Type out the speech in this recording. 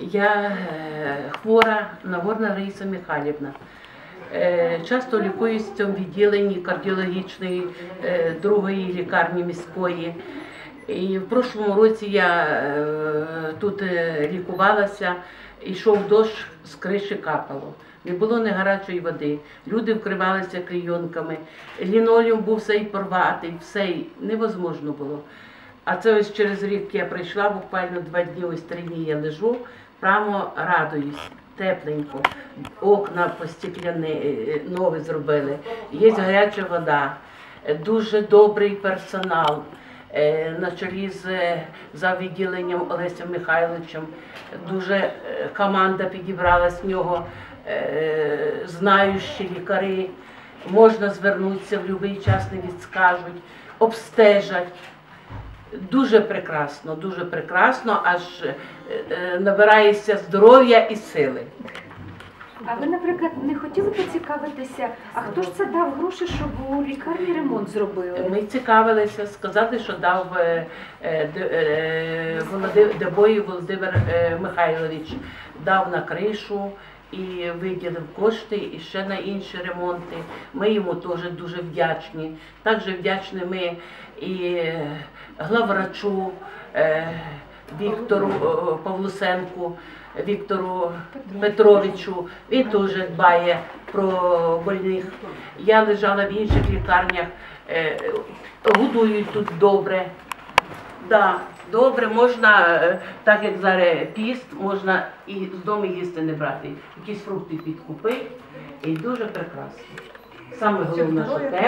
Я е, хвора Нагорна Раїса Михайлівна. Е, Часто лікуюсь в цьому відділенні кардіологічної е, другої лікарні міської. І в прошлому році я тут лікувалася, йшов дощ, з криші капало. Не було ні гарячої води. Люди вкривалися клійонками. Лінолеум був все порватий, все невозможно було. А це ось через рік я прийшла, буквально два дні, ось три дні я лежу, прямо радуюсь, тепленько. Окна постікляні, е, нові зробили, є гаряча вода, е, дуже добрий персонал. е, На чолі з е, за відділенням Олесем Михайловичем дуже е, команда підібралась в нього, е, знаючі лікарі. Можна звернутися в будь-який час, не відскажуть, обстежать. Дуже прекрасно, дуже прекрасно, аж е, е, набираєшся здоров'я і сили. А ви, наприклад, не хотіли поцікавитися, а хто ж це дав гроші, щоб у лікарні ремонт зробили? Ми цікавилися сказати, що дав е, е, е, Дебой Володимир е, Михайлович, дав на кришу і виділив кошти і ще на інші ремонти. Ми йому теж дуже вдячні. Також вдячні ми і е, главврачу е, Віктору е, Павлусенку, Віктору Петровичу. Він теж дбає про больних. Я лежала в інших лікарнях, годують тут добре. Да, добре, можна, е, так як зараз піст, можна і з дому їсти не брати. Якісь фрукти підкупи. і дуже прекрасно. Саме головне, що те.